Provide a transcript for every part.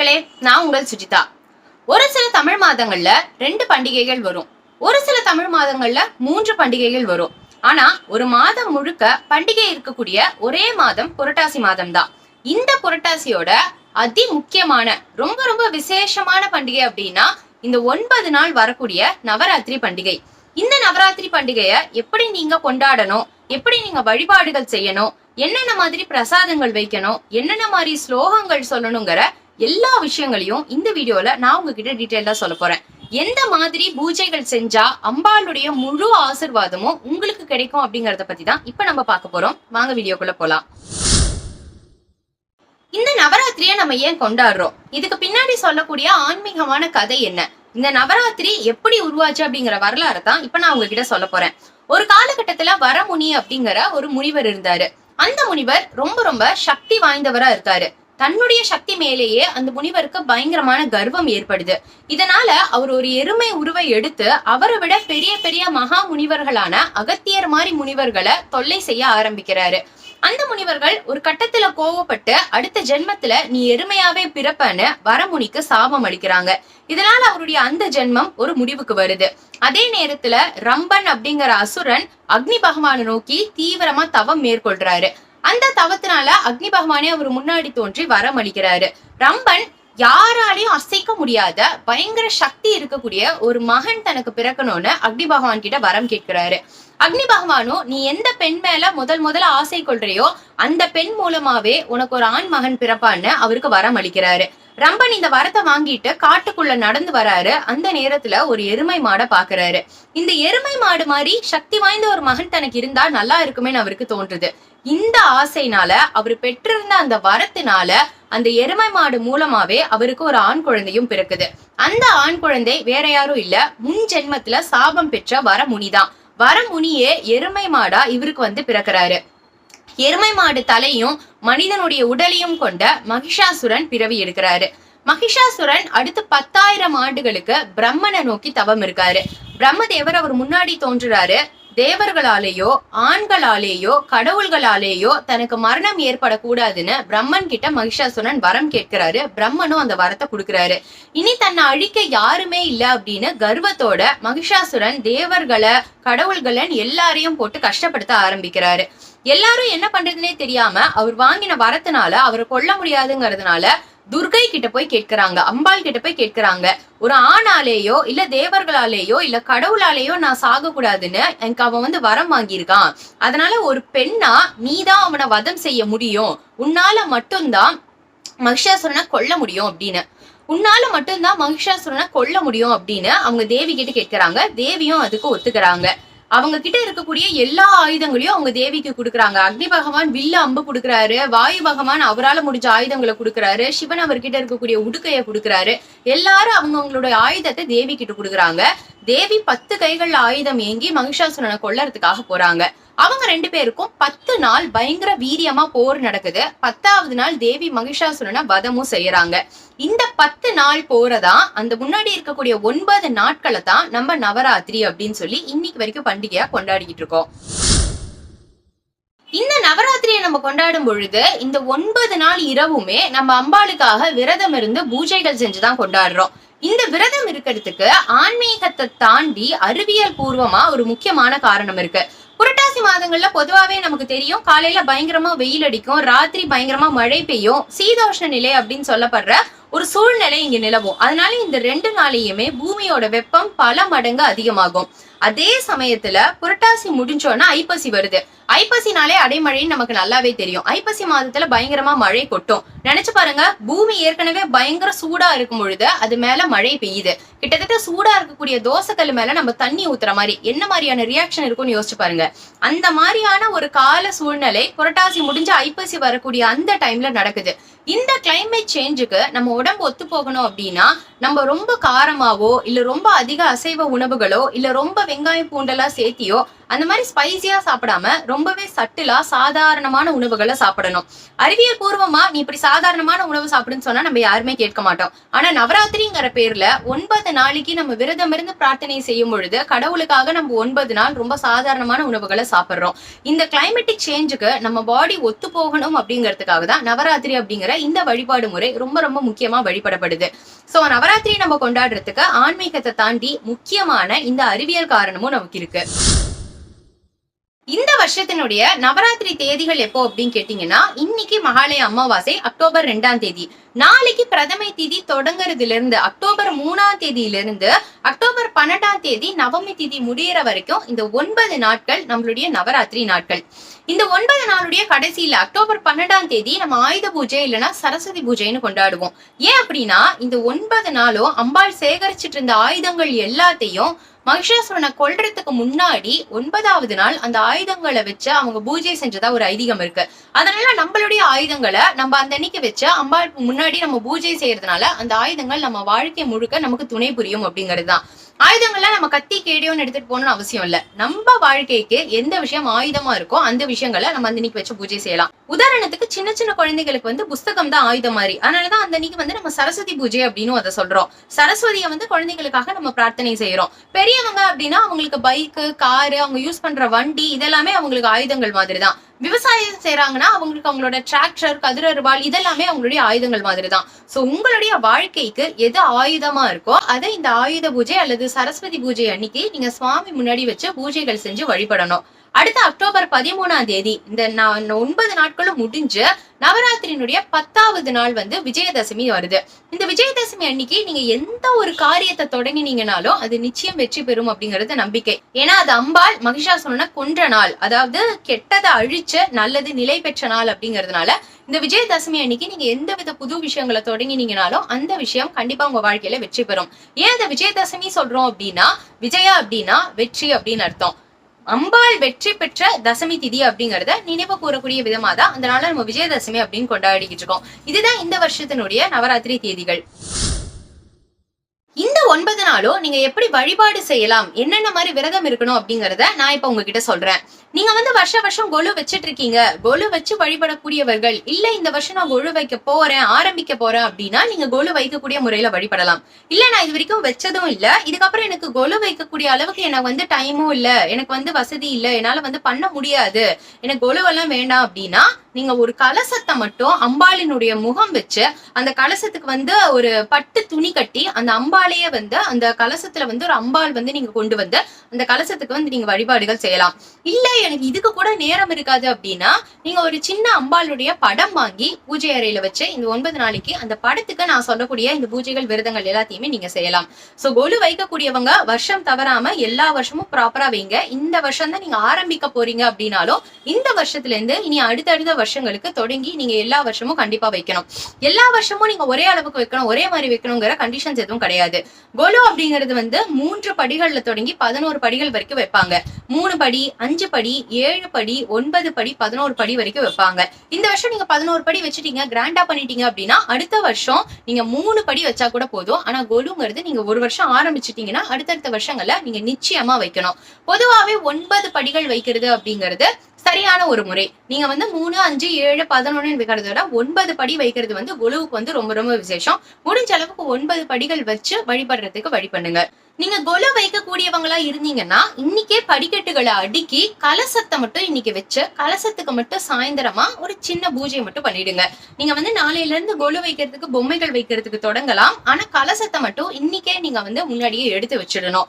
மக்களே நான் உங்கள் சுஜிதா. ஒரு சில தமிழ் மாதங்கள்ல ரெண்டு பண்டிகைகள் வரும். ஒரு சில தமிழ் மாதங்கள்ல மூன்று பண்டிகைகள் வரும். ஆனா ஒரு மாதம் முழுக்க பண்டிகை இருக்கக்கூடிய ஒரே மாதம் புரட்டாசி மாதம் தான் இந்த புரட்டாசியோட அதி முக்கியமான ரொம்ப ரொம்ப விசேஷமான பண்டிகை அப்படின்னா இந்த ஒன்பது நாள் வரக்கூடிய நவராத்திரி பண்டிகை. இந்த நவராத்திரி பண்டிகைய எப்படி நீங்க கொண்டாடணும்? எப்படி நீங்க வழிபாடுகள் செய்யணும்? என்னென்ன மாதிரி பிரசாதங்கள் வைக்கணும்? என்னென்ன மாதிரி ஸ்லோகங்கள் சொல்லணுங்கிற எல்லா விஷயங்களையும் இந்த வீடியோல நான் உங்ககிட்ட டீட்டெயிலா சொல்ல போறேன். எந்த மாதிரி பூஜைகள் செஞ்சா அம்பாளுடைய முழு ஆசிர்வாதமும் உங்களுக்கு கிடைக்கும் அப்படிங்கறத பத்தி தான் இப்ப நம்ம பார்க்க போறோம். வாங்க வீடியோக்குள்ள போலாம். இந்த நவராத்திரியை நம்ம ஏன் கொண்டாடுறோம்? இதுக்கு பின்னாடி சொல்லக்கூடிய ஆன்மீகமான கதை என்ன? இந்த நவராத்திரி எப்படி உருவாச்சு அப்படிங்கிற வரலாறு தான் இப்ப நான் உங்ககிட்ட சொல்ல போறேன். ஒரு காலகட்டத்துல வரமுனி அப்படிங்கிற ஒரு முனிவர் இருந்தாரு. அந்த முனிவர் ரொம்ப ரொம்ப சக்தி வாய்ந்தவரா இருக்காரு. தன்னுடைய சக்தி மேலேயே அந்த முனிவருக்கு பயங்கரமான கர்வம் ஏற்படுது. இதனால அவர் ஒரு எருமை உருவை எடுத்து அவரை விட பெரிய பெரிய மகா முனிவர்களான அகத்தியர் மாதிரி முனிவர்களை தொல்லை செய்ய ஆரம்பிக்கிறாரு. அந்த முனிவர்கள் ஒரு கட்டத்துல கோவப்பட்டு அடுத்த ஜென்மத்துல நீ எருமையாவே பிறப்பன்னு வரமுனிக்கு சாபம் அளிக்கிறாங்க. இதனால அவருடைய அந்த ஜென்மம் ஒரு முடிவுக்கு வருது. அதே நேரத்துல ரம்பன் அப்படிங்கிற அசுரன் அக்னி பகவானை நோக்கி தீவிரமா தவம் மேற்கொள்றாரு. அந்த தவத்தினால அக்னி பகவானே அவர் முன்னாடி தோன்றி வரம் அளிக்கிறாரு ரம்பன் யாராலையும் அசைக்க முடியாத பயங்கர சக்தி இருக்கக்கூடிய ஒரு மகன் தனக்கு பிறக்கணும்னு அக்னி பகவான் கிட்ட வரம் கேட்கிறாரு. அக்னி பகவானும் நீ எந்த பெண் மேல முதல் முதல்ல ஆசை கொள்றியோ அந்த பெண் மூலமாவே உனக்கு ஒரு ஆண் மகன் பிறப்பான்னு அவருக்கு வரம் அளிக்கிறாரு ரம்பன் இந்த வரத்தை வாங்கிட்டு காட்டுக்குள்ள நடந்து வராரு. அந்த நேரத்துல ஒரு எருமை மாடை பாக்குறாரு. இந்த எருமை மாடு மாதிரி சக்தி வாய்ந்த ஒரு மகன் தனக்கு இருந்தா நல்லா இருக்குமேன்னு அவருக்கு தோன்றுது. இந்த ஆசைனால அவர் பெற்றிருந்த அந்த வரத்தினால அந்த எருமை மாடு மூலமாவே அவருக்கு ஒரு ஆண் குழந்தையும் பிறக்குது. அந்த ஆண் குழந்தை வேற யாரும் இல்ல. முன் ஜென்மத்துல சாபம் பெற்ற வரமுனிதான். வரமுனியே எருமை மாடா இவருக்கு வந்து பிறக்கிறாரு. எருமை மாடு தலையும் மனிதனுடைய உடலையும் கொண்ட மகிஷாசுரன் பிறவி எடுக்கிறாரு. மகிஷாசுரன் அடுத்து பத்தாயிரம் ஆண்டுகளுக்கு பிரம்மனை நோக்கி தவம் இருக்காரு. பிரம்மதேவர் அவர் முன்னாடி தோன்றுறாரு. தேவர்களாலேயோ ஆண்களாலேயோ கடவுள்களாலேயோ தனக்கு மரணம் ஏற்படக்கூடாதுன்னு பிரம்மன் கிட்ட மகிஷாசுரன் வரம் கேட்கிறாரு. பிரம்மனும் அந்த வரத்தை கொடுக்கறாரு. இனி தன்னை அழிக்க யாருமே இல்ல அப்படின்னு கர்வத்தோட மகிஷாசுரன் தேவர்களை கடவுள்களன் எல்லாரையும் போட்டு கஷ்டப்படுத்த ஆரம்பிக்கிறாரு. எல்லாரும் என்ன பண்றதுனே தெரியாம அவர் வாங்கின வரத்தினால அவரை கொல்ல முடியாதுங்கிறதுனால துர்கை கிட்ட போய் கேட்கிறாங்க அம்பாள் கிட்ட போய் கேட்கிறாங்க ஒரு ஆணாலேயோ இல்ல தேவர்களாலேயோ இல்ல கடவுளாலேயோ நான் சாக கூடாதுன்னு எனக்கு அவன் வந்து வரம் வாங்கியிருக்கான். அதனால ஒரு பெண்ணா நீதான் அவனை வதம் செய்ய முடியும். உன்னால மட்டும்தான் மகிஷாசுரனை கொல்ல முடியும் அப்படின்னு. உன்னால மட்டும்தான் மகிஷாசுரனை கொல்ல முடியும் அப்படின்னு அவங்க தேவி கிட்ட கேட்கிறாங்க. தேவியும் அதுக்கு ஒத்துக்கிறாங்க. அவங்க கிட்ட இருக்கக்கூடிய எல்லா ஆயுதங்களையும் அவங்க தேவிக்கு கொடுக்குறாங்க. அக்னி பகவான் வில்ல அம்பு கொடுக்குறாரு. வாயு பகவான் அவரால முடிஞ்ச ஆயுதங்களை கொடுக்குறாரு. சிவன் அவர்கிட்ட இருக்கக்கூடிய உடுக்கையை கொடுக்குறாரு. எல்லாரும் அவங்க அவங்களுடைய ஆயுதத்தை தேவி கிட்ட கொடுக்குறாங்க. தேவி பத்து கைகள்ல ஆயுதம் ஏங்கி மகிஷாசுரனை கொல்லறதுக்காக போறாங்க. அவங்க ரெண்டு பேருக்கும் பத்து நாள் பயங்கர வீரியமா போர் நடக்குது. பத்தாவது நாள் தேவி மகிஷாசுரனை வதமும் செய்யறாங்க. இந்த பத்து நாள் போறதான் அந்த முன்னாடி இருக்கக்கூடிய ஒன்பது நாட்களை தான் நம்ம நவராத்திரி அப்படின்னு சொல்லி இன்னைக்கு வரைக்கும் பண்டிகையா கொண்டாடிக்கிட்டு இருக்கோம். இந்த நவராத்திரியை நம்ம கொண்டாடும் பொழுது இந்த ஒன்பது நாள் இரவுமே நம்ம அம்பாளுக்காக விரதம் இருந்து பூஜைகள் செஞ்சுதான் கொண்டாடுறோம். இந்த விரதம் இருக்கிறதுக்கு ஆன்மீகத்தை தாண்டி அறிவியல் பூர்வமா ஒரு முக்கியமான காரணம் இருக்கு. புரட்டாசி மாதங்கள்ல பொதுவாவே நமக்கு தெரியும் காலையில பயங்கரமா வெயில் அடிக்கும் ராத்திரி பயங்கரமா மழை பெய்யும் சீதோஷ்ண நிலை அப்படின்னு சொல்லப்படுற ஒரு சூழ்நிலை இங்க நிலவும். அதனால இந்த ரெண்டு நாளையுமே பூமியோட வெப்பம் பல மடங்கு அதிகமாகும். அதே சமயத்துல புரட்டாசி முடிஞ்சோன்னா ஐப்பசி வருது. ஐப்பசினாலே அடைமழைன்னு நமக்கு நல்லாவே தெரியும். ஐப்பசி மாதத்துல பயங்கரமா மழை கொட்டும். நினைச்சு பாருங்க பூமி ஏற்கனவே பயங்கர சூடா இருக்கும் பொழுது அது மேல மழை பெய்யுது. கிட்டத்தட்ட சூடா இருக்கக்கூடிய தோசைக்கல் மேல நம்ம தண்ணி ஊத்துற மாதிரி என்ன மாதிரியான ரியாக்ஷன் இருக்கும்னு யோசிச்சு பாருங்க. அந்த மாதிரியான ஒரு கால சூழ்நிலை புரட்டாசி முடிஞ்சு ஐப்பசி வரக்கூடிய அந்த டைம்ல நடக்குது. இந்த கிளைமேட் சேஞ்சுக்கு நம்ம உடம்பு ஒத்து போகணும் அப்படின்னா நம்ம ரொம்ப காரமாவோ இல்ல ரொம்ப அதிக அசைவ உணவுகளோ இல்ல ரொம்ப வெங்காயம் பூண்டெல்லாம் சேர்த்தியோ அந்த மாதிரி ஸ்பைசியா சாப்பிடாம ரொம்பவே சட்டிலா சாதாரணமான உணவுகளை சாப்பிடணும். அறிவியல் பூர்வமா நீ இப்படி சாதாரணமான உணவு சாப்பிடுன்னு சொன்னா நம்ம யாருமே கேட்க மாட்டோம். ஆனா நவராத்திரிங்கிற பேர்ல ஒன்பது நாளைக்கு நம்ம விரதம் இருந்து பிரார்த்தனை செய்யும் பொழுது கடவுளுக்காக நம்ம ஒன்பது நாள் ரொம்ப சாதாரணமான உணவுகளை சாப்பிடுறோம். இந்த கிளைமேட்டிக் சேஞ்சுக்கு நம்ம பாடி ஒத்து போகணும் அப்படிங்கிறதுக்காக தான் நவராத்திரி அப்படிங்கிற இந்த வழிபாடு முறை ரொம்ப ரொம்ப முக்கியமா வழிபடப்படுது. சோ நவராத்திரி நம்ம கொண்டாடுறதுக்கு ஆன்மீகத்தை தாண்டி முக்கியமான இந்த அறிவியல் காரணமும் நமக்கு இருக்கு. இந்த வருஷத்தினுடைய நவராத்திரி தேதிகள் எப்போ அப்படின்னு கேட்டீங்கன்னா இன்னைக்கு மகாலய அமாவாசை அக்டோபர் ரெண்டாம் தேதி. நாளைக்கு பிரதமை தேதி தொடங்குறதுல இருந்து அக்டோபர் மூணாம் தேதியில இருந்து அக்டோபர் பன்னெண்டாம் தேதி நவமி தேதி முடியிற வரைக்கும் இந்த ஒன்பது நாட்கள் நம்மளுடைய நவராத்திரி நாட்கள். இந்த ஒன்பது நாளுடைய கடைசியில அக்டோபர் பன்னெண்டாம் தேதி நம்ம ஆயுத பூஜை இல்லைன்னா சரஸ்வதி பூஜைன்னு கொண்டாடுவோம். ஏன் அப்படின்னா இந்த ஒன்பது நாளும் அம்பாள் சேகரிச்சிட்டு இருந்த ஆயுதங்கள் எல்லாத்தையும் மகிஷாசுரனை கொல்றதுக்கு முன்னாடி ஒன்பதாவது நாள் அந்த ஆயுதங்களை வச்சு அவங்க பூஜை செஞ்சதா ஒரு ஐதீகம் இருக்கு. அதனால நம்மளுடைய ஆயுதங்களை நம்ம அந்த அன்னைக்கு வச்சு அம்பாளுக்கு முன்னாடி நம்ம பூஜை செய்யறதுனால அந்த ஆயுதங்கள் நம்ம வாழ்க்கை முழுக்க நமக்கு துணை புரியும் அப்படிங்கிறதுதான் ஆயுதங்கள்லாம் நம்ம கத்தி கேடியோன்னு எடுத்துட்டு போகணும்னு அவசியம் இல்ல. நம்ம வாழ்க்கைக்கு எந்த விஷயம் ஆயுதமா இருக்கோ அந்த விஷயங்களை நம்ம அந்த அன்னைக்கு வச்சு பூஜை செய்யலாம். உதாரணத்துக்கு சின்ன சின்ன குழந்தைகளுக்கு வந்து புஸ்தகம் தான் ஆயுதம் மாதிரி. அதனாலதான் அந்த அன்னைக்கு வந்து நம்ம சரஸ்வதி பூஜை அப்படின்னு அதை சொல்றோம். சரஸ்வதியை வந்து குழந்தைகளுக்காக நம்ம பிரார்த்தனை செய்யறோம். பெரியவங்க அப்படின்னா அவங்களுக்கு பைக்கு காரு அவங்க யூஸ் பண்ற வண்டி இதெல்லாமே அவங்களுக்கு ஆயுதங்கள் மாதிரி தான் விவசாயம் செய்யறாங்கன்னா அவங்களுக்கு அவங்களோட டிராக்டர் கதிரறுவாள் இதெல்லாமே அவங்களுடைய ஆயுதங்கள் மாதிரி தான் சோ உங்களுடைய வாழ்க்கைக்கு எது ஆயுதமா இருக்கோ அதை இந்த ஆயுத பூஜை அல்லது சரஸ்வதி பூஜை அன்னைக்கு நீங்க சுவாமி முன்னாடி வச்சு பூஜைகள் செஞ்சு வழிபடணும். அடுத்த அக்டோபர் பதிமூணாம் தேதி. இந்த ஒன்பது நாட்களும் முடிஞ்சு நவராத்திரியினுடைய பத்தாவது நாள் வந்து விஜயதசமி வருது. இந்த விஜயதசமி அன்னைக்கு நீங்க எந்த ஒரு காரியத்தை தொடங்கினீங்கனாலும் அது நிச்சயம் வெற்றி பெறும் அப்படிங்கறது நம்பிக்கை. ஏன்னா அது அம்பாள் மகிஷாசுரனை கொன்ற நாள். அதாவது கெட்டதை அழிச்சு நல்லது நிலை பெற்ற நாள் அப்படிங்கறதுனால இந்த விஜயதசமி அன்னைக்கு நீங்க எந்த வித புது விஷயங்களை தொடங்கினீங்கனாலும் அந்த விஷயம் கண்டிப்பா உங்க வாழ்க்கையில வெற்றி பெறும். ஏன் இந்த விஜயதசமி சொல்றோம் அப்படின்னா விஜயா அப்படின்னா வெற்றி அப்படின்னு அர்த்தம். அம்பாள் வெற்றி பெற்ற தசமி திதி அப்படிங்கறத நினைவு கூறக்கூடிய விதமா தான் அந்த நாள நம்ம விஜயதசமி அப்படின்னு கொண்டாடிக்கிட்டு இருக்கோம். இதுதான் இந்த வருஷத்தினுடைய நவராத்திரி தேதிகள். இந்த ஒன்பது நாளும் நீங்க எப்படி வழிபாடு செய்யலாம்? என்னென்ன மாதிரி விரதம் இருக்கணும் அப்படிங்கறத நான் இப்ப உங்ககிட்ட சொல்றேன். நீங்க வந்து வருஷ வருஷம் கொலு வச்சிட்டு இருக்கீங்க. கொலு வச்சு வழிபடக்கூடியவர்கள் இல்ல இந்த வருஷம் நான் கொலு வைக்க போறேன் ஆரம்பிக்க போறேன் அப்படின்னா நீங்க கொலு வைக்கக்கூடிய முறையில வழிபடலாம். இல்ல நான் இது வரைக்கும் வச்சதும் இல்ல. இதுக்கப்புறம் எனக்கு கொலு வைக்கக்கூடிய அளவுக்கு எனக்கு வந்து டைமும் இல்ல. எனக்கு வந்து வசதி இல்ல. என்னால வந்து பண்ண முடியாது. எனக்கு கொலுவெல்லாம் வேண்டாம் அப்படின்னா நீங்க ஒரு கலசத்தை மட்டும் அம்பாளினுடைய முகம் வச்சு அந்த கலசத்துக்கு வந்து ஒரு பட்டு துணி கட்டி அந்த அம்பாலையே வந்து அந்த கலசத்துல வந்து ஒரு அம்பாள் வந்து நீங்க கொண்டு வந்து அந்த கலசத்துக்கு வந்து நீங்க வழிபாடுகள் செய்யலாம். இல்ல எனக்கு இதுக்கு கூட நேரம் இருக்காது அப்படின்னா நீங்க ஒரு சின்ன அம்பாளுடைய படம் வாங்கி பூஜை அறையில வச்சு இந்த ஒன்பது நாளைக்கு அந்த படத்துக்கு நான் சொல்லக்கூடிய இந்த பூஜைகள் விரதங்கள் எல்லாத்தையுமே நீங்க செய்யலாம். சோ கொலு வைக்கக்கூடியவங்க வருஷம் தவறாம எல்லா வருஷமும் ப்ராப்பரா வைங்க. இந்த வருஷம் தான் நீங்க ஆரம்பிக்க போறீங்க அப்படின்னாலும் இந்த வருஷத்துல இருந்து இனி அடுத்தடுத்த வருஷங்களுக்கு தொடங்கி நீங்க எல்லா வருஷமும் கண்டிப்பா வைக்கணும். எல்லா வருஷமும் நீங்க ஒரே அளவுக்கு வைக்கணும் ஒரே மாதிரி வைக்கணுங்கிற கண்டிஷன்ஸ் எதுவும் கிடையாது. கொலு அப்படிங்கிறது வந்து மூன்று படிகள்ல தொடங்கி பதினோரு படிகள் வரைக்கும் வைப்பாங்க. மூணு படி அஞ்சு படி ஏழு படி ஒன்பது படி பதினோரு படி வரைக்கும் வைப்பாங்க. இந்த வருஷம் நீங்க பதினோரு படி வச்சுட்டீங்க கிராண்டா பண்ணிட்டீங்க அப்படின்னா அடுத்த வருஷம் நீங்க மூணு படி வச்சா கூட போதும். ஆனா கொலுங்கிறது நீங்க ஒரு வருஷம் ஆரம்பிச்சிட்டீங்கன்னா அடுத்தடுத்த வருஷங்கள்ல நீங்க நிச்சயமா வைக்கணும். பொதுவாவே ஒன்பது படிகள் வைக்கிறது அப்படிங்கிறது சரியான ஒரு முறை. நீங்க வந்து மூணு அஞ்சு ஏழு பதினொன்னு வைக்கிறத விட ஒன்பது படி வைக்கிறது வந்து கொலுவுக்கு வந்து ரொம்ப ரொம்ப விசேஷம். முடிஞ்ச அளவுக்கு ஒன்பது படிகள் வச்சு வழிபடுறதுக்கு வழி பண்ணுங்க. நீங்க கொலு வைக்கக்கூடியவங்களா இருந்தீங்கன்னா இன்னைக்கே படிக்கட்டுகளை அடுக்கி கலசத்தை மட்டும் இன்னைக்கு வச்சு கலசத்துக்கு மட்டும் சாயந்தரமா ஒரு சின்ன பூஜையை மட்டும் பண்ணிடுங்க. நீங்க வந்து நாளையில இருந்து கொலு வைக்கிறதுக்கு பொம்மைகள் வைக்கிறதுக்கு தொடங்கலாம். ஆனா கலசத்தை மட்டும் இன்னைக்கே நீங்க வந்து முன்னாடியே எடுத்து வச்சிடணும்.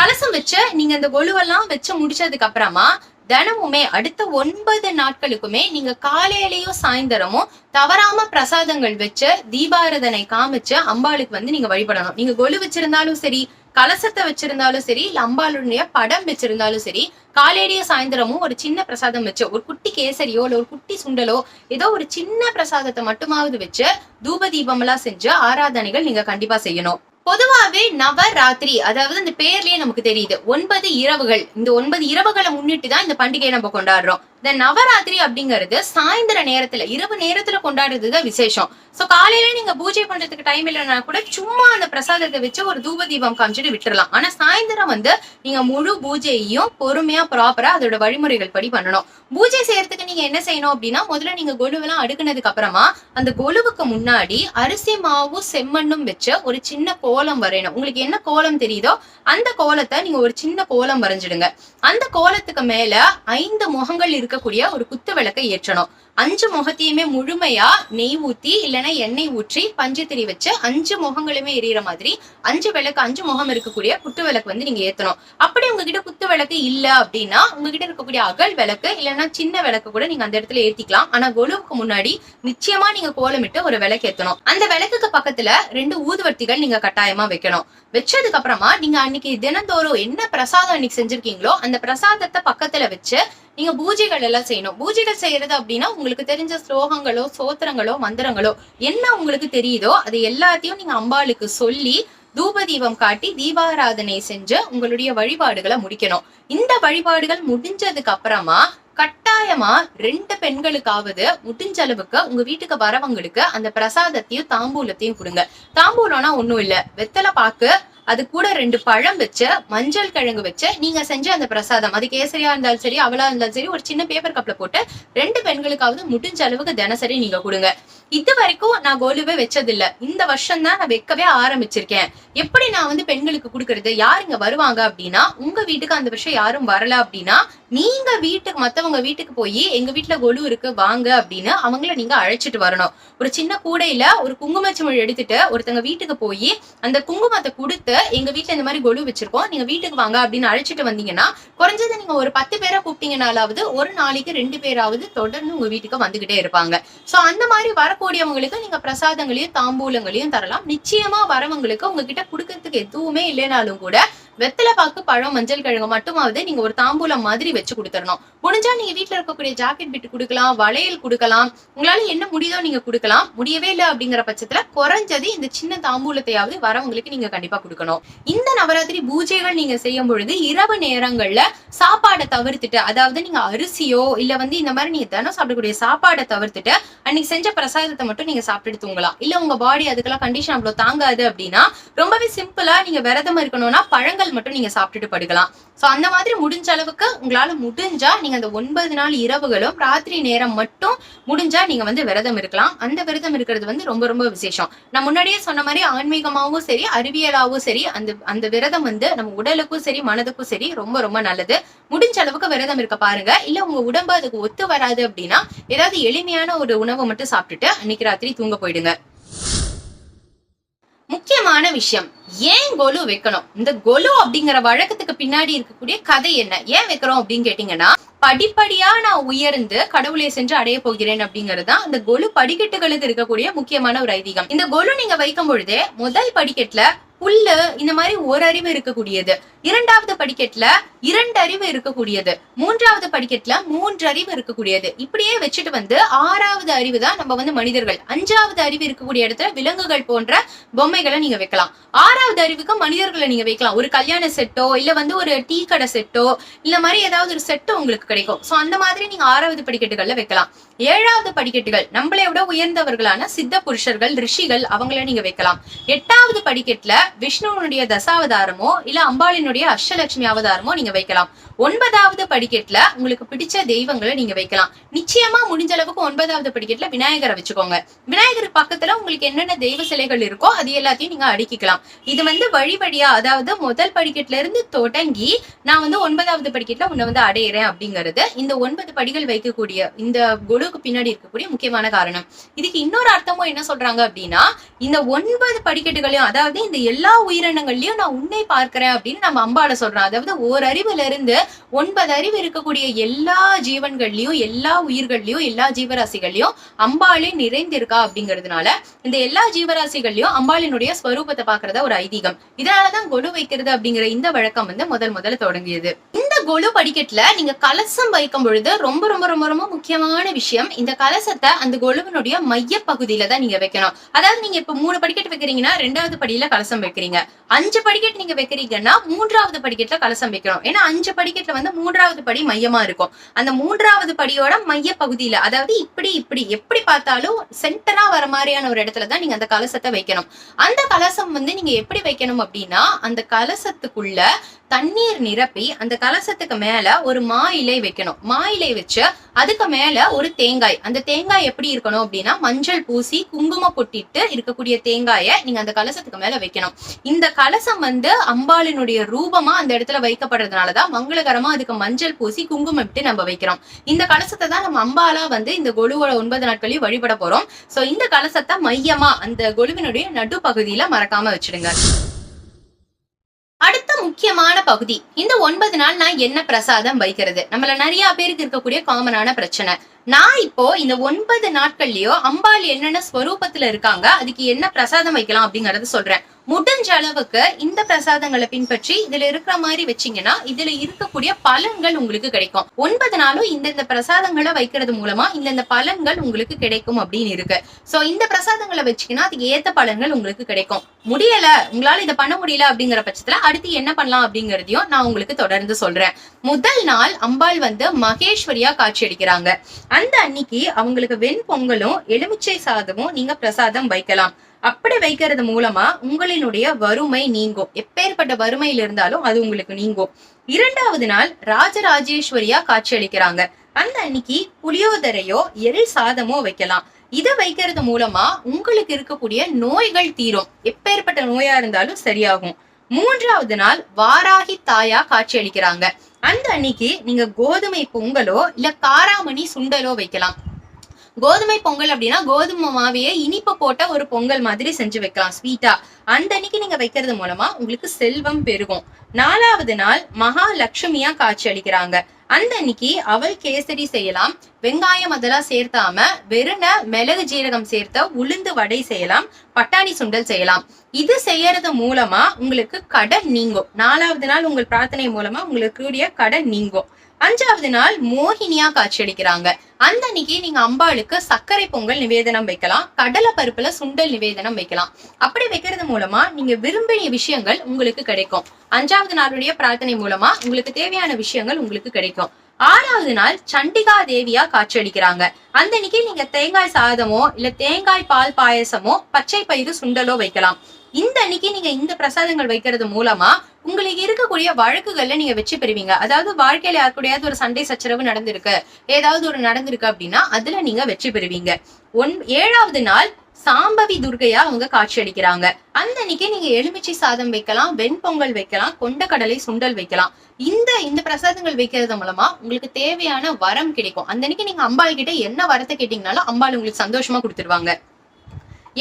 கலசம் வச்சு நீங்க இந்த கொலுவெல்லாம் வச்சு முடிச்சதுக்கு அப்புறமா தினமுமே அடுத்த ஒன்பது நாட்களுக்குமே நீங்க காலையிலயும் சாயந்தரமும் தவறாம பிரசாதங்கள் வச்சு தீபாரதனை காமிச்சு அம்பாளுக்கு வந்து நீங்க வழிபடணும். நீங்க கொலு வச்சிருந்தாலும் சரி கலசத்தை வச்சிருந்தாலும் சரி இல்ல அம்பாளுடைய படம் வச்சிருந்தாலும் சரி காலையிலயும் சாயந்தரமும் ஒரு சின்ன பிரசாதம் வச்சு ஒரு குட்டி கேசரியோ இல்ல ஒரு குட்டி சுண்டலோ ஏதோ ஒரு சின்ன பிரசாதத்தை மட்டுமாவது வச்சு தூப தீபம் எல்லாம் செஞ்சு ஆராதனைகள் நீங்க கண்டிப்பா செய்யணும். பொதுவாவே நவராத்திரி அதாவது இந்த பேர்லயே நமக்கு தெரியுது. ஒன்பது இரவுகள். இந்த ஒன்பது இரவுகளை முன்னிட்டு தான் இந்த பண்டிகையை நம்ம கொண்டாடுறோம். இந்த நவராத்திரி அப்படிங்கிறது சாயந்தர நேரத்துல இரவு நேரத்துல கொண்டாடுறது தான் விசேஷம். சோ காலையில நீங்க பூஜை பண்றதுக்கு டைம் இல்லைன்னா கூட சும்மா அந்த பிரசாதத்தை வச்சு ஒரு தூப தீபம் காமிச்சிட்டு விட்டுறலாம். ஆனா சாயந்தரம் வந்து நீங்க முழு பூஜையையும் பொறுமையா ப்ராப்பரா அதோட வழிமுறைகள் படி பண்ணணும். பூஜை செய்யறதுக்கு நீங்க என்ன செய்யணும் அப்படின்னா முதல்ல நீங்க கொலுவெல்லாம் அடுக்குனதுக்கு அப்புறமா அந்த கொலுவுக்கு முன்னாடி அரிசி மாவும் செம்மண்ணும் வச்சு ஒரு சின்ன கோலம் வரையணும். உங்களுக்கு என்ன கோலம் தெரியுதோ அந்த கோலத்தை நீங்க ஒரு சின்ன கோலம் வரைஞ்சிடுங்க. அந்த கோலத்துக்கு மேல ஐந்து முகங்கள் இருக்கக்கூடிய ஒரு குத்து விளக்கை ஏற்றணும். அஞ்சு முகத்தையுமே முழுமையா நெய் ஊத்தி இல்லைன்னா எண்ணெய் ஊற்றி பஞ்சத்திரி வச்சு அஞ்சு முகங்களுமே எரியற மாதிரி அஞ்சு விளக்கு அஞ்சு முகம் இருக்கக்கூடிய குத்து விளக்கு வந்து நீங்க ஏத்தணும். அப்படி உங்ககிட்ட குத்து விளக்கு இல்ல அப்படின்னா உங்ககிட்ட இருக்கக்கூடிய அகல் விளக்கு இல்லைன்னா சின்ன விளக்கு கூட நீங்க அந்த இடத்துல ஏத்திக்கலாம். ஆனா கொலுவுக்கு முன்னாடி நிச்சயமா நீங்க கோலமிட்டு ஒரு விளக்கு ஏத்தணும். அந்த விளக்குக்கு பக்கத்துல ரெண்டு ஊதுவர்த்திகள் நீங்க கட்டாயமா வைக்கணும். வச்சதுக்கு அப்புறமா நீங்க அன்னைக்கு தினந்தோறும் என்ன பிரசாதம் அன்னைக்கு செஞ்சிருக்கீங்களோ அந்த பிரசாதத்தை பக்கத்துல வச்சு நீங்க பூஜைகள் எல்லாம் செய்யணும். பூஜைகள் செய்யறது அப்படின்னா உங்களுக்கு தெரிஞ்ச ஸ்லோகங்களோ சோத்திரங்களோ மந்திரங்களோ என்ன உங்களுக்கு தெரியுதோ அது எல்லாத்தையும் நீங்க அம்பாளுக்கு சொல்லி தூப தீபம் காட்டி தீபாராதனை செஞ்சு உங்களுடைய வழிபாடுகளை முடிக்கணும். இந்த வழிபாடுகள் முடிஞ்சதுக்கு அப்புறமா கட்டாயமா ரெண்டு பெண்களுக்காவது முடிஞ்ச அளவுக்கு உங்க வீட்டுக்கு வரவங்களுக்கு அந்த பிரசாதத்தையும் தாம்பூலத்தையும் கொடுங்க. தாம்பூலம்னா ஒண்ணும் இல்ல. வெத்தலை பாக்கு அது கூட ரெண்டு பழம் வச்சு மஞ்சள் கிழங்கு வச்சு நீங்க செஞ்ச அந்த பிரசாதம். அது கேசரியா இருந்தாலும் சரி அவளா இருந்தாலும் சரி ஒரு சின்ன பேப்பர் கப்ல போட்டு ரெண்டு பெண்களுக்காவது முடிஞ்ச அளவுக்கு தினசரி நீங்க கொடுங்க. இது வரைக்கும் நான் கோலுவே வச்சதில்ல. இந்த வருஷம் தான் நான் வைக்கவே ஆரம்பிச்சிருக்கேன். எப்படி நான் வந்து பெண்களுக்கு கொடுக்கறது? யார் இங்க வருவாங்க அப்படின்னா உங்க வீட்டுக்கு அந்த வருஷம் யாரும் வரல அப்படின்னா நீங்க வீட்டுக்கு மத்தவங்க வீட்டுக்கு போய் எங்க வீட்டுல கொலு இருக்கு வாங்க அப்படின்னு அவங்கள நீங்க அழைச்சிட்டு வரணும். ஒரு சின்ன கூடையில ஒரு குங்குமச்சிமிழ் எடுத்துட்டு ஒருத்தங்க வீட்டுக்கு போய் அந்த குங்குமத்தை கொடுத்து எங்க வீட்டுல இந்த மாதிரி கொலு வச்சிருக்கோம் நீங்க வீட்டுக்கு வாங்க அப்படின்னு அழைச்சிட்டு வந்தீங்கன்னா குறைஞ்சது நீங்க ஒரு பத்து பேரை கூப்பிட்டீங்கனாலாவது ஒரு நாளைக்கு ரெண்டு பேராவது தொடர்ந்து உங்க வீட்டுக்கு வந்துகிட்டே இருப்பாங்க. சோ அந்த மாதிரி வர வரக்கூடியவங்களுக்கு நீங்க பிரசாதங்களையும் தாம்பூலங்களையும் தரலாம். நிச்சயமா வரவங்களுக்கு உங்ககிட்ட கொடுக்கறதுக்கு எதுவுமே இல்லைனாலும் கூட வெத்தலை பாக்கு பழம் மஞ்சள் கிழங்கு மட்டுமாவது நீங்க ஒரு தாம்பூலம் மாதிரி வச்சு கொடுத்துடணும். முடிஞ்சா நீங்க வீட்டுல இருக்கக்கூடிய ஜாக்கெட் பிட்டு கொடுக்கலாம் வளையல் கொடுக்கலாம். உங்களால என்ன முடியுதோ நீங்க கொடுக்கலாம். முடியவே இல்லை அப்படிங்கிற பட்சத்துல குறைஞ்சது இந்த சின்ன தாம்பூலத்தையாவது வரவங்களுக்கு நீங்க கண்டிப்பா கொடுக்கணும். இந்த நவராத்திரி பூஜைகள் நீங்க செய்யும் பொழுது இரவு நேரங்கள்ல சாப்பாடை தவிர்த்துட்டு அதாவது நீங்க அரிசியோ இல்ல வந்து இந்த மாதிரி நீங்க தினம் சாப்பிடக்கூடிய சாப்பாடை தவிர்த்துட்டு அன்னைக்கு செஞ்ச பிரசாதத்தை மட்டும் நீங்க சாப்பிட்டு தூங்கலாம். இல்ல உங்க பாடி அதுக்கெல்லாம் கண்டிஷன் அவ்வளவு தாங்காது அப்படின்னா ரொம்பவே சிம்பிளா நீங்க விரதம் இருக்கணும்னா பழங்கள் மட்டும் நீங்க சாப்பிட்டுட்டு படுக்கலாம். ஸோ அந்த மாதிரி முடிஞ்ச அளவுக்கு உங்களால முடிஞ்சா நீங்க அந்த ஒன்பது நாள் இரவுகளும் ராத்திரி நேரம் மட்டும் முடிஞ்சா நீங்க வந்து விரதம் இருக்கலாம். அந்த விரதம் இருக்கிறது வந்து ரொம்ப ரொம்ப விசேஷம். நான் முன்னாடியே சொன்ன மாதிரி ஆன்மீகமாவும் சரி அறிவியலாவும் சரி அந்த அந்த விரதம் வந்து நம்ம உடலுக்கும் சரி மனதுக்கும் சரி ரொம்ப ரொம்ப நல்லது. முடிஞ்ச அளவுக்கு விரதம் இருக்க பாருங்க. இல்ல உங்க உடம்பு அதுக்கு ஒத்து வராது அப்படின்னா ஏதாவது எளிமையான ஒரு உணவை மட்டும் சாப்பிட்டுட்டு அன்னைக்கு ராத்திரி தூங்க போயிடுங்க. முக்கியமான விஷயம் ஏன் கொலு வைக்கணும்? இந்த கொலு அப்படிங்கிற வழக்கத்துக்கு பின்னாடி இருக்கக்கூடிய கதை என்ன? ஏன் வைக்கிறோம் அப்படின்னு கேட்டீங்கன்னா படிப்படியா நான் உயர்ந்து கடவுளை சென்று அடைய போகிறேன் அப்படிங்கிறது தான் அந்த கொலு படிக்கட்டுகளுக்கு இருக்கக்கூடிய முக்கியமான ஒரு ஐதீகம். இந்த கொலு நீங்க வைக்கும் பொழுதே முதல் படிக்கட்டுல புல்லு இந்த மாதிரி ஒரு அறிவு இருக்கக்கூடியது. இரண்டாவது படிக்கட்டுல இரண்டு அறிவு இருக்கக்கூடியது. மூன்றாவது படிக்கட்டுல மூன்று அறிவு இருக்கக்கூடியது. இப்படியே வச்சுட்டு வந்து ஆறாவது அறிவு தான் நம்ம வந்து மனிதர்கள். அஞ்சாவது அறிவு இருக்கக்கூடிய இடத்துல விலங்குகள் போன்ற பொம்மைகளை நீங்க வைக்கலாம். ஆறாவது அறிவுக்கு மனிதர்களை நீங்க வைக்கலாம். ஒரு கல்யாண செட்டோ இல்ல வந்து ஒரு டீ கடை செட்டோ இல்ல மாதிரி ஏதாவது ஒரு செட்டோ உங்களுக்கு கிடைக்கும். சோ அந்த மாதிரி நீங்க ஆறாவது படிக்கட்டுகள்ல வைக்கலாம். ஏழாவது படிக்கட்டுகள். நம்மளை விட உயர்ந்தவர்களான சித்த புருஷர்கள் ரிஷிகள் அவங்கள நீங்க வைக்கலாம். எட்டாவது படிக்கட்டுல விஷ்ணுவனுடைய தசாவதாரமோ இல்ல அம்பாளினுடைய அஷ்டலட்சுமி அவதாரமோ நீங்க வைக்கலாம். ஒன்பதாவது படிக்கட்டுல உங்களுக்கு பிடிச்ச தெய்வங்களை நீங்க வைக்கலாம். நிச்சயமா முடிஞ்ச அளவுக்கு ஒன்பதாவது படிக்கட்டுல விநாயகரை வச்சுக்கோங்க. விநாயகர் பக்கத்துல உங்களுக்கு என்னென்ன தெய்வ சிலைகள் இருக்கோ அது எல்லாத்தையும் நீங்க அடுக்கிக்கலாம். இது வந்து வழி வழியா அதாவது முதல் படிக்கட்டுல இருந்து தொடங்கி நான் வந்து ஒன்பதாவது படிக்கட்டுல உன்னை வந்து அடையிறேன் அப்படிங்கிறது இந்த ஒன்பது படிகள் வைக்கக்கூடிய இந்த குழுக்கு பின்னாடி இருக்கக்கூடிய முக்கியமான காரணம். இதுக்கு இன்னொரு அர்த்தமும் என்ன சொல்றாங்க அப்படின்னா இந்த ஒன்பது படிக்கட்டுகளையும் அதாவது இந்த எல்லா உயிரினங்கள்லயும் நான் உன்னை பார்க்கிறேன் அப்படின்னு நம்ம அம்பால சொல்றோம் அதாவது ஓரறிவுல இருந்து ஒன்பது அறிவு இருக்கக்கூடிய எல்லா ஜீவன்கள்லயும் எல்லா உயிர்கள்லயும் எல்லா ஜீவராசிகள்லயும் அம்பாளே நிறைந்திருக்கா அப்படிங்கிறதுனால இந்த எல்லா ஜீவராசிகள்லயும் அம்பாளினுடைய ஸ்வரூபத்தை பாக்குறதா ஒரு ஐதீகம். இதனாலதான் கொலு வைக்கிறது அப்படிங்கிற இந்த வழக்கம் வந்து முதல் முதல்ல தொடங்கியது. இந்த கொலு படிக்கட்டுல நீங்க கலசம் வைக்கும் பொழுது ரொம்ப ரொம்ப ரொம்ப ரொம்ப முக்கியமான விஷயம் இந்த கலசத்தை அந்த கொலுவினுடைய மைய பகுதியில தான் நீங்க வைக்கணும். அதாவது நீங்க இப்ப மூணு படிக்கட்டு வைக்கிறீங்கன்னா ரெண்டாவது படியில கலசம் வைக்கிறீங்க. அஞ்சு படிக்கட்டு நீங்க வைக்கிறீங்கன்னா மூன்றாவது படிக்கட்டுல கலசம் வைக்கணும். ஏன்னா அஞ்சு படிக்கட்டுல வந்து மூன்றாவது படி மையமா இருக்கும். அந்த மூன்றாவது படியோட மைய பகுதியில அதாவது இப்படி இப்படி எப்படி பார்த்தாலும் சென்டரா வர மாதிரியான ஒரு இடத்துல தான் நீங்க அந்த கலசத்தை வைக்கணும். அந்த கலசம் வந்து நீங்க எப்படி வைக்கணும் அப்படின்னா அந்த கலசத்துக்குள்ள தண்ணீர் நிரப்பி அந்த கலசத்துக்கு மேல ஒரு மா இலை வைக்கணும். மா இலை வச்சு அதுக்கு மேல ஒரு தேங்காய். அந்த தேங்காய் எப்படி இருக்கணும் அப்படின்னா மஞ்சள் பூசி குங்குமம் பொட்டிட்டு இருக்கக்கூடிய தேங்காயை நீங்க அந்த கலசத்துக்கு மேல வைக்கணும். இந்த கலசம் வந்து அம்பாளினுடைய ரூபமா அந்த இடத்துல வைக்கப்படுறதுனாலதான் மங்கள மங்களகரமா அதுக்கு மஞ்சள் பூசி குங்குமம் இட்டு நம்ம வைக்கிறோம். இந்த கலசத்தை தான் நம்ம அம்பாலா வந்து இந்த கொலுவோட ஒன்பது நாட்களையும் வழிபட போறோம். சோ இந்த கலசத்தை மையமா அந்த கொலுவினுடைய நடுப்பகுதியில மறக்காம வச்சிடுங்க. அடுத்த முக்கியமான பகுதி இந்த ஒன்பது நாள் நான் என்ன பிரசாதம் வைக்கிறது? நம்மள நிறைய பேருக்கு இருக்கக்கூடிய காமனான பிரச்சனை. நான் இப்போ இந்த ஒன்பது நாட்கள்லயோ அம்பாள் என்னென்ன ஸ்வரூபத்துல இருக்காங்க அதுக்கு என்ன பிரசாதம் வைக்கலாம் அப்படிங்கறத சொல்றேன். முடிஞ்ச அளவுக்கு இந்த பிரசாதங்களை பின்பற்றி இதுல இருக்கிற மாதிரி வச்சீங்கன்னா இதுல இருக்கக்கூடிய பலன்கள் உங்களுக்கு கிடைக்கும். ஒன்பது நாளும் இந்தந்த பிரசாதங்களை வைக்கிறது மூலமா இந்தந்த பலன்கள் உங்களுக்கு கிடைக்கும் அப்படின்னு இருக்கு. சோ இந்த பிரசாதங்களை வச்சீங்கன்னா அதுக்கு ஏத்த பலன்கள் உங்களுக்கு கிடைக்கும். முடியல உங்களால இதை பண்ண முடியல அப்படிங்கிற பட்சத்துல அடுத்து என்ன பண்ணலாம் அப்படிங்கறதையும் நான் உங்களுக்கு தொடர்ந்து சொல்றேன். முதல் நாள் அம்பாள் வந்து மகேஸ்வரியா காட்சி அடிக்கிறாங்க. அந்த அன்னைக்கு அவங்களுக்கு வெண்பொங்கலும் எலுமிச்சை சாதமும் நீங்க பிரசாதம் வைக்கலாம். அப்படி வைக்கிறது மூலமா உங்களினுடைய வறுமை நீங்கும். எப்பேற்பட்ட வறுமையில் இருந்தாலும் அது உங்களுக்கு நீங்கும். இரண்டாவது நாள் ராஜராஜேஸ்வரியா காட்சி அளிக்கிறாங்க அந்த அன்னைக்கு புளியோதரையோ எரி சாதமோ வைக்கலாம். இதை வைக்கிறது மூலமா உங்களுக்கு இருக்கக்கூடிய நோய்கள் தீரும். எப்பேற்பட்ட நோயா இருந்தாலும் சரியாகும். மூன்றாவது நாள் வாராகி தாயா காட்சி அளிக்கிறாங்க அந்த அன்னைக்கு நீங்க கோதுமை பொங்கலோ இல்ல காராமணி சுண்டலோ வைக்கலாம். கோதுமை பொங்கல் அப்படின்னா கோதுமை மாவையை இனிப்பு போட்ட ஒரு பொங்கல் மாதிரி செஞ்சு வைக்கலாம் ஸ்வீட்டா அந்த அன்னைக்கு நீங்க வைக்கிறது மூலமா உங்களுக்கு செல்வம் பெருகும். நாலாவது நாள் மகாலட்சுமியா காட்சி அளிக்கிறாங்க. அந்த அன்னைக்கு அவள் கேசரி செய்யலாம் வெங்காயம் அதெல்லாம் சேர்த்தாம வெறுன மிளகு ஜீரகம் சேர்த்த உளுந்து வடை செய்யலாம் பட்டாணி சுண்டல் செய்யலாம். இது செய்யறது மூலமா உங்களுக்கு கடன் நீங்கும். நாலாவது நாள் உங்கள் பிரார்த்தனை மூலமா உங்களுக்கு கூடிய கடன் நீங்கும். அஞ்சாவது நாள் மோகினியா காட்சியடிக்கிறாங்க அந்த அன்னைக்கு நீங்க அம்பாளுக்கு சர்க்கரை பொங்கல் நிவேதனம் வைக்கலாம் கடலை பருப்புல சுண்டல் நிவேதனம் வைக்கலாம். அப்படி வைக்கிறது மூலமா நீங்க விரும்பிய விஷயங்கள் உங்களுக்கு கிடைக்கும். அஞ்சாவது நாளுடைய பிரார்த்தனை மூலமா உங்களுக்கு தேவையான விஷயங்கள் உங்களுக்கு கிடைக்கும். ஆறாவது நாள் சண்டிகா தேவியா காட்சியடிக்கிறாங்க அந்த அன்னைக்கு நீங்க தேங்காய் சாதமோ இல்ல தேங்காய் பால் பாயசமோ பச்சை பயிறு சுண்டலோ வைக்கலாம். இந்த அன்னைக்கு நீங்க இந்த பிரசாதங்கள் வைக்கிறது மூலமா உங்களுக்கு இருக்கக்கூடிய வழக்குகள்ல நீங்க வெற்றி பெறுவீங்க. அதாவது வாழ்க்கையில யாருக்கூடையாவது ஒரு சண்டை சச்சரவு நடந்திருக்கு. ஏதாவது ஒரு நடந்திருக்கு அப்படின்னா அதுல நீங்க வெற்றி பெறுவீங்க. ஒன் ஏழாவது நாள் சாம்பவி துர்கையா அவங்க காட்சி அளிக்கிறாங்க அந்த அன்னைக்கு நீங்க எலுமிச்சை சாதம் வைக்கலாம் வெண்பொங்கல் வைக்கலாம் கொண்டக்கடலை சுண்டல் வைக்கலாம். இந்த இந்த பிரசாதங்கள் வைக்கிறது மூலமா உங்களுக்கு தேவையான வரம் கிடைக்கும். அந்த அன்னைக்கு நீங்க அம்பாள் கிட்ட என்ன வரத்தை கேட்டீங்கனாலும் அம்பாள் உங்களுக்கு சந்தோஷமா கொடுத்துருவாங்க.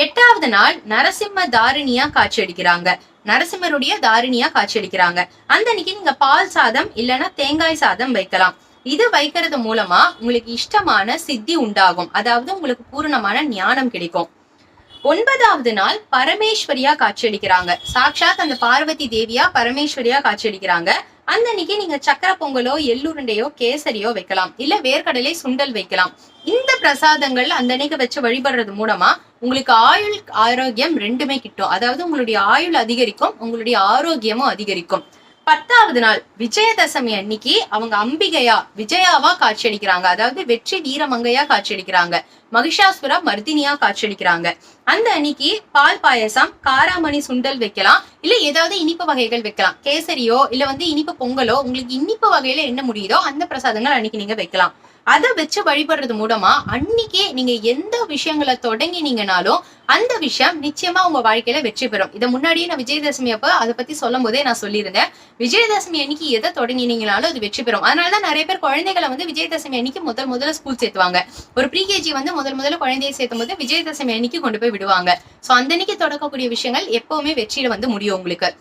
எட்டாவது நாள் நரசிம்ம தாரிணியா காட்சி அடிக்கிறாங்க நரசிம்மருடைய தாரிணியா காட்சியளிக்கிறாங்க. அந்த அன்னைக்கு நீங்க பால் சாதம் இல்லைன்னா தேங்காய் சாதம் வைக்கலாம். இது வைக்கிறது மூலமா உங்களுக்கு இஷ்டமான சித்தி உண்டாகும். அதாவது உங்களுக்கு பூரணமான ஞானம் கிடைக்கும். ஒன்பதாவது நாள் பரமேஸ்வரியா காட்சியளிக்கிறாங்க. சாக்ஷாத் அந்த பார்வதி தேவியா பரமேஸ்வரியா காட்சியளிக்கிறாங்க. அந்த அன்னைக்கு நீங்க சக்கரை பொங்கலோ எள்ளுருண்டையோ கேசரியோ வைக்கலாம். இல்ல வேர்க்கடலை சுண்டல் வைக்கலாம். இந்த பிரசாதங்கள் அந்த அன்னைக்கு வச்சு வழிபடுறது மூலமா உங்களுக்கு ஆயுள் ஆரோக்கியம் ரெண்டுமே கிட்டும். அதாவது உங்களுடைய ஆயுள் அதிகரிக்கும் உங்களுடைய ஆரோக்கியமும் அதிகரிக்கும். பத்தாவது நாள் விஜயதசமி அன்னைக்கு அவங்க அம்பிகையா விஜயாவா காட்சியளிக்கிறாங்க. அதாவது வெற்றி வீரமங்கையா காட்சியளிக்கிறாங்க. மகிஷாசுர மர்தினியா காட்சியளிக்கிறாங்க. அந்த அன்னைக்கு பால் பாயசம் காராமணி சுண்டல் வைக்கலாம் இல்ல ஏதாவது இனிப்பு வகைகள் வைக்கலாம். கேசரியோ இல்ல வந்து இனிப்பு பொங்கலோ உங்களுக்கு இனிப்பு வகையில என்ன முடியுதோ அந்த பிரசாதங்கள் அன்னைக்கு நீங்க வைக்கலாம். அதை வச்சு வழிபடுறது மூலமா அன்னைக்கே நீங்க எந்த விஷயங்களை தொடங்கினீங்கனாலும் அந்த விஷயம் நிச்சயமா உங்க வாழ்க்கையில வெற்றி பெறும். இதை முன்னாடியே நான் விஜயதசமி அப்ப அதை பத்தி சொல்லும் போதே நான் சொல்லியிருந்தேன். விஜயதசமி அன்னைக்கு எதை தொடங்கினீங்கனாலும் அது வெற்றி பெறும். அதனாலதான் நிறைய பேர் குழந்தைகளை வந்து விஜயதசமி அன்னைக்கு முதல் முதல்ல ஸ்கூல் சேர்த்துவாங்க. ஒரு ப்ரீகேஜி வந்து முதல் முதல்ல குழந்தைய சேர்த்தும் போது விஜயதசமி அன்னைக்கு கொண்டு போய் விடுவாங்க. சோ அந்த அன்னைக்கு தொடக்கக்கூடிய விஷயங்கள் எப்பவுமே வெற்றியில வந்து முடியும் உங்களுக்கு.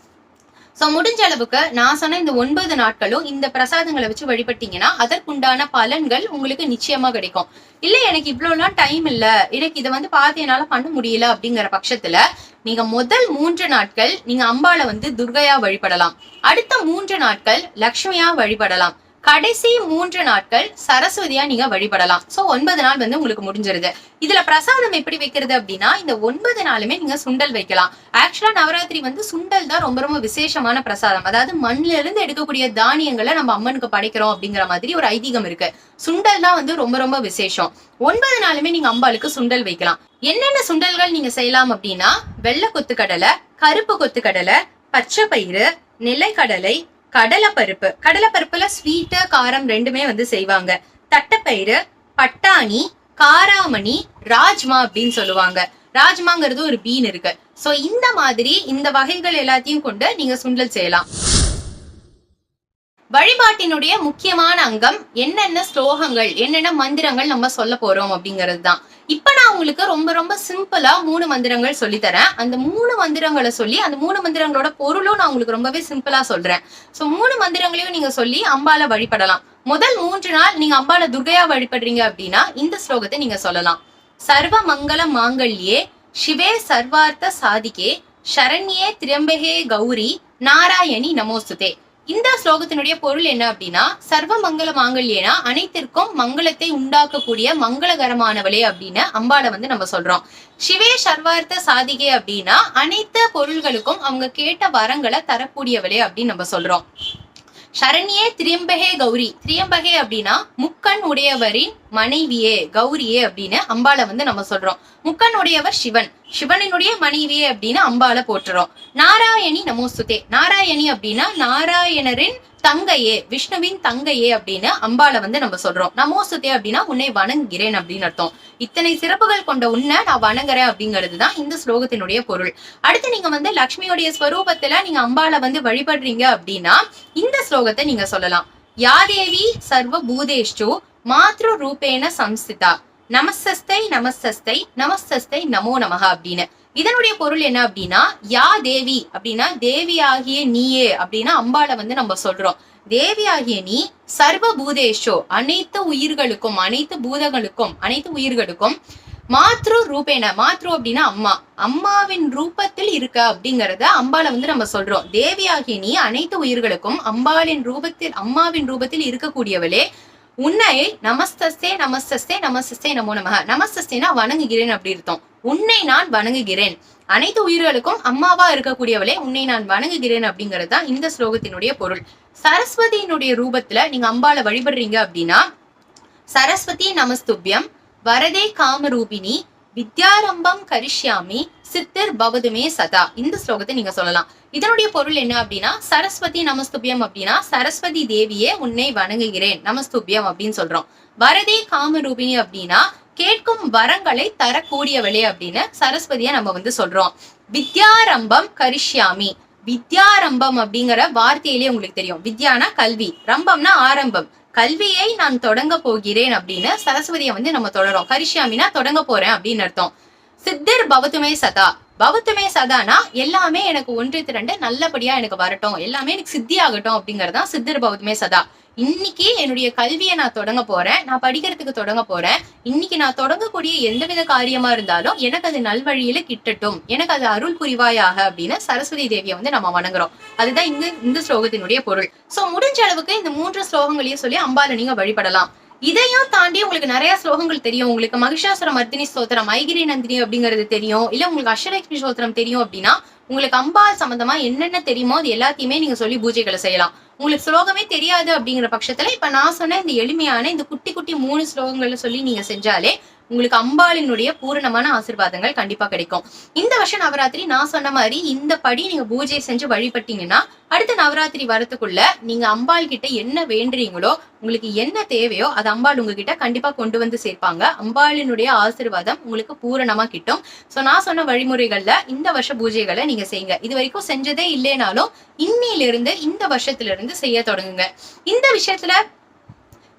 சோ முடிஞ்ச அளவுக்கு நான் சொன்ன இந்த ஒன்பது நாட்களும் இந்த பிரசாதங்களை வச்சு வழிபட்டீங்கன்னா அதற்குண்டான பலன்கள் உங்களுக்கு நிச்சயமா கிடைக்கும். இல்ல எனக்கு இவ்வளவுலாம் டைம் இல்ல. எனக்கு இதை வந்து பார்த்து என்னால பண்ண முடியல அப்படிங்கிற பட்சத்துல நீங்க முதல் மூன்று நாட்கள் நீங்க அம்பால வந்து துர்கையா வழிபடலாம். அடுத்த மூன்று நாட்கள் லக்ஷ்மியா வழிபடலாம். கடைசி மூன்று நாட்கள் சரஸ்வதியா நீங்க வழிபடலாம். சோ ஒன்பது நாள் வந்து உங்களுக்கு முடிஞ்சிருது. இதுல பிரசாதம் எப்படி வைக்கிறது அப்படின்னா இந்த ஒன்பது நாளுமே நீங்க சுண்டல் வைக்கலாம். ஆக்சுவலா நவராத்திரி வந்து சுண்டல் தான் ரொம்ப ரொம்ப விசேஷமான பிரசாதம். அதாவது மண்ணுல இருந்து எடுக்கக்கூடிய தானியங்களை நம்ம அம்மனுக்கு படைக்கிறோம் அப்படிங்கிற மாதிரி ஒரு ஐதீகம் இருக்கு. சுண்டல் தான் வந்து ரொம்ப ரொம்ப விசேஷம். ஒன்பது நாளுமே நீங்க அம்பாளுக்கு சுண்டல் வைக்கலாம். என்னென்ன சுண்டல்கள் நீங்க செய்யலாம் அப்படின்னா வெள்ளை கொத்துக்கடலை கருப்பு கொத்துக்கடலை பச்சை பயிறு நிலைக்கடலை கடலைப்பருப்பு. கடலைப்பருப்புல ஸ்வீட்டு காரம் ரெண்டுமே வந்து செய்வாங்க. தட்டைப்பயிறு பட்டாணி காராமணி ராஜ்மா அப்படின்னு சொல்லுவாங்க. ராஜ்மாங்கிறது ஒரு பீன் இருக்கு. சோ இந்த மாதிரி இந்த வகைகள் எல்லாத்தையும் கொண்டு நீங்க சுண்டல் செய்யலாம். வழிபாட்டினுடைய முக்கியமான அங்கம் என்னென்ன ஸ்லோகங்கள் என்னென்ன மந்திரங்கள் நம்ம சொல்ல போறோம் அப்படிங்கிறது தான். இப்ப நான் உங்களுக்கு ரொம்ப ரொம்ப சிம்பிளா மூணு மந்திரங்கள் சொல்லி தரேன் அந்த மூணு மந்திரங்களை சொல்லி அந்த மூணு மந்திரங்களோட பொருளும் நான் உங்களுக்கு ரொம்பவே சிம்பிளா சொல்றேன். சோ மூணு மந்திரங்களையும் நீங்க சொல்லி அம்பால வழிபடலாம். முதல் மூன்று நாள் நீங்க அம்பால துர்கையா வழிபடுறீங்க அப்படின்னா இந்த ஸ்லோகத்தை நீங்க சொல்லலாம். சர்வ மங்கள மாங்கல்யே சிவே சர்வார்த்த சாதிகே சரண்யே திரியம்பகே கௌரி நாராயணி நமோஸ்துதே. இந்த ஸ்லோகத்தினுடைய பொருள் என்ன அப்படின்னா சர்வ மங்கள மாங்கல்யனா அனைத்திற்கும் மங்களத்தை உண்டாக்கக்கூடிய மங்களகரமானவளே அப்படின்னு அம்பாளை வந்து நம்ம சொல்றோம். சிவே சர்வார்த்த சாதிகே அப்படின்னா அனைத்து பொருள்களுக்கும் அவங்க கேட்ட வரங்களை தரக்கூடியவளே அப்படின்னு நம்ம சொல்றோம். சரண்யே திரியம்பகே கௌரி. திரியம்பகே அப்படின்னா முக்கண் உடையவரின் மனைவியே கௌரியே அப்படின்னு அம்பால வந்து நம்ம சொல்றோம். முக்கன் உடையவர் சிவன். சிவனினுடைய மனைவியே அப்படின்னு அம்பால போட்டுறோம் நாராயணி நமோஸ்துதே. நாராயணி அப்படின்னா நாராயணரின் தங்கையே விஷ்ணுவின் தங்கையே அப்படின்னு அம்பால வந்து நம்ம சொல்றோம். நமோசுதே அப்படின்னா உன்னை வணங்குகிறேன் அப்படின்னு அர்த்தம். இத்தனை சிறப்புகள் கொண்ட உன்னை நான் வணங்குறேன் அப்படிங்கிறது தான் இந்த ஸ்லோகத்தினுடைய பொருள். அடுத்து நீங்க வந்து லக்ஷ்மியோடைய ஸ்வரூபத்துல நீங்க அம்பாளை வந்து வழிபடுறீங்க அப்படின்னா இந்த ஸ்லோகத்தை நீங்க சொல்லலாம். யாதேவி சர்வ பூதேஷ்டு மாத்ரு ரூபேண சம்ஸ்திதா. நமஸ்தஸ்தை நமஸ்தஸ்தை நமஸ்தஸ்தை நமோ நமக அப்படின்னு. இதனுடைய பொருள் என்ன அப்படின்னா யா தேவி அப்படின்னா தேவி ஆகிய நீயே அப்படின்னா அம்பாளை வந்து நம்ம சொல்றோம். தேவி ஆகிய நீ சர்வ பூதேஷோ அனைத்து உயிர்களுக்கும் அனைத்து பூதங்களுக்கும் அனைத்து உயிர்களுக்கும் மாத்ரு ரூபேன மாத்ரு அப்படின்னா அம்மா. அம்மாவின் ரூபத்தில் இருக்க அப்படிங்கறத அம்பால வந்து நம்ம சொல்றோம். தேவியாகிய நீ அனைத்து உயிர்களுக்கும் அம்பாளின் ரூபத்தில் அம்மாவின் ரூபத்தில் இருக்கக்கூடியவளே உன்னை நமஸ்தஸ்தே நமஸ்தஸ்தே நமஸ்தஸ்தே நமோ நமக நமஸ்தஸ்தேனா வணங்குகிறேன் அப்படி அர்த்தம். உன்னை நான் வணங்குகிறேன். அனைத்து உயிர்களுக்கும் அம்மாவா இருக்கக்கூடியவளே உன்னை நான் வணங்குகிறேன் அப்படிங்கிறது தான் இந்த ஸ்லோகத்தினுடைய பொருள். சரஸ்வதியினுடைய ரூபத்துல நீங்க அம்பால வழிபடுறீங்க அப்படின்னா சரஸ்வதி நமஸ்துபியம் வரதே காமரூபிணி வித்யாரம்பம் கரிஷ்யாமி சித்தர் பவதுமே சதா. இந்த ஸ்லோகத்தை நீங்க சொல்லலாம். இதனுடைய பொருள் என்ன அப்படின்னா சரஸ்வதி நமஸ்துபியம் அப்படின்னா சரஸ்வதி தேவியே உன்னை வணங்குகிறேன் நமஸ்துபியம் அப்படின்னு சொல்றோம். வரதே காமரூபிணி அப்படின்னா கேட்கும் வரங்களை தரக்கூடியவளே அப்படின்னு சரஸ்வதியை நம்ம வந்து சொல்றோம். வித்யாரம்பம் கரிஷ்யாமி. வித்யாரம்பம் அப்படிங்கிற வார்த்தையிலேயே உங்களுக்கு தெரியும். வித்யானா கல்வி. ரம்பம்னா ஆரம்பம். கல்வியை நான் தொடங்க போகிறேன் அப்படின்னு சரஸ்வதியை வந்து நம்ம தொடரும் கரிஷ்யாமினா தொடங்க போறேன் அப்படின்னு அர்த்தம். சித்தர் பவத்துமே சதா. பவத்துமே சதானா எல்லாமே எனக்கு ஒன்று திரண்டு நல்லபடியா எனக்கு வரட்டும். எல்லாமே எனக்கு சித்தி ஆகட்டும் அப்படிங்கறதான் சித்தர் பவத்துமே சதா. இன்னைக்கு என்னுடைய கல்வியை நான் தொடங்க போறேன். நான் படிக்கிறதுக்கு தொடங்க போறேன். இன்னைக்கு நான் தொடங்கக்கூடிய எந்தவித காரியமா இருந்தாலும் எனக்கு அது நல்வழியில கிட்டட்டும். எனக்கு அது அருள் புரிவாயாக அப்படின்னு சரஸ்வதி தேவியை வந்து நம்ம வணங்குறோம். அதுதான் இந்த இந்த ஸ்லோகத்தினுடைய பொருள். சோ முடிஞ்ச அளவுக்கு இந்த மூன்று ஸ்லோகங்களையும் சொல்லி அம்பால நீங்க வழிபடலாம். இதையும் தாண்டி உங்களுக்கு நிறைய ஸ்லோகங்கள் தெரியும். உங்களுக்கு மகிஷாசுர மர்த்தினி ஸ்தோத்திரம் ஐகிரி நந்தினி அப்படிங்கிறது தெரியும். இல்ல உங்களுக்கு அஷ்டலட்சுமி ஸ்தோத்திரம் தெரியும் அப்படின்னா உங்களுக்கு அம்பாள் சம்பந்தமா என்னென்ன தெரியுமோ அது எல்லாத்தையுமே நீங்க சொல்லி பூஜைகளை செய்யலாம். உங்களுக்கு ஸ்லோகமே தெரியாது அப்படிங்கிற பட்சத்துல இப்ப நான் சொன்ன இந்த எளிமையான இந்த குட்டி குட்டி மூணு ஸ்லோகங்களை சொல்லி நீங்க செஞ்சாலே உங்களுக்கு அம்பாளினுடைய பூரணமான ஆசிர்வாதங்கள் கண்டிப்பா கிடைக்கும். இந்த வருஷம் நவராத்திரி நான் சொன்ன மாதிரி இந்த படி நீங்க பூஜை செஞ்சு வழிபட்டீங்கன்னா அடுத்த நவராத்திரி வரத்துக்குள்ள நீங்க அம்பாள் கிட்ட என்ன வேண்டுறீங்களோ உங்களுக்கு என்ன தேவையோ அது அம்பாள் உங்ககிட்ட கண்டிப்பா கொண்டு வந்து சேர்ப்பாங்க. அம்பாளினுடைய ஆசிர்வாதம் உங்களுக்கு பூரணமா கிட்டும். சோ நான் சொன்ன வழிமுறைகள்ல இந்த வருஷ பூஜைகளை நீங்க செய்யுங்க. இது வரைக்கும் செஞ்சதே இல்லைனாலும் இன்னிலிருந்து இந்த வருஷத்துல இருந்து செய்ய தொடங்குங்க. இந்த விஷயத்துல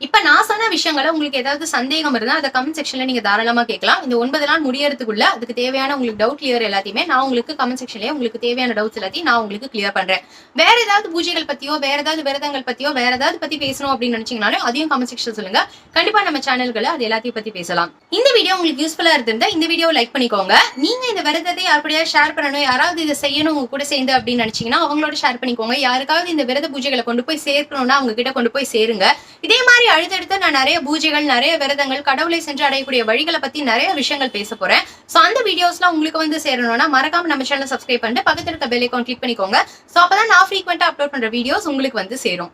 இப்ப நான் சொன்ன விஷயங்களை உங்களுக்கு ஏதாவது சந்தேகம் இருந்தா அதை கமெண்ட் செக்ஷன்ல நீங்க தாராளமா கேட்கலாம். இந்த ஒன்பது நாள் முடியறதுக்குள்ள அதுக்கு தேவையான உங்களுக்கு டவுட் கிளியர் எல்லாத்தையுமே நான் உங்களுக்கு கமெண்ட் செக்ஷன்லயே உங்களுக்கு தேவையான டவுட்ஸ் எல்லாத்தையும் நான் உங்களுக்கு கிளியர் பண்றேன். வேற ஏதாவது பூஜைகள் பத்தியோ வேற ஏதாவது விரதங்கள் பத்தியோ வேற ஏதாவது பத்தி பேசணும் அப்படின்னு நினைச்சீங்கனாலும் அதையும் கமெண்ட் செக்ஷன் சொல்லுங்க. கண்டிப்பா நம்ம சேனல்களை அது எல்லாத்தையும் பத்தி பேசலாம். இந்த வீடியோ உங்களுக்கு யூஸ்ஃபுல்லா இருந்திருந்தா இந்த வீடியோ லைக் பண்ணிக்கோங்க. நீங்க இந்த விரதத்தை யாருக்கூடயா ஷேர் பண்ணணும் யாராவது இதை செய்யணும் உங்க கூட சேர்ந்து அப்படின்னு நினைச்சீங்கன்னா அவங்களோட ஷேர் பண்ணிக்கோங்க. யாருக்காவது இந்த விரத பூஜைகளை கொண்டு போய் சேர்க்கணும்னா அவங்க கிட்ட கொண்டு போய் சேருங்க. இதே மாதிரி அடுத்தடுத்து நான் நிறைய பூஜைகள் நிறைய விரதங்கள் கடவுளை சென்று அடையக்கூடிய வழிகளை பத்தி நிறைய விஷயங்கள் பேச போறேன். சோ அந்த வீடியோஸ்லாம் உங்களுக்கு வந்து சேரணும்னா மறக்காம நம்ம சேனல் சப்ஸ்கிரைப் பண்ணிட்டு பக்கத்துல இருக்க பெல் ஐக்கான் கிளிக் பண்ணிக்கோங்க. சோ அப்பதான் நான் ஃப்ரீக்வெண்டா அப்லோட் பண்ற வீடியோஸ் உங்களுக்கு வந்து சேரும்.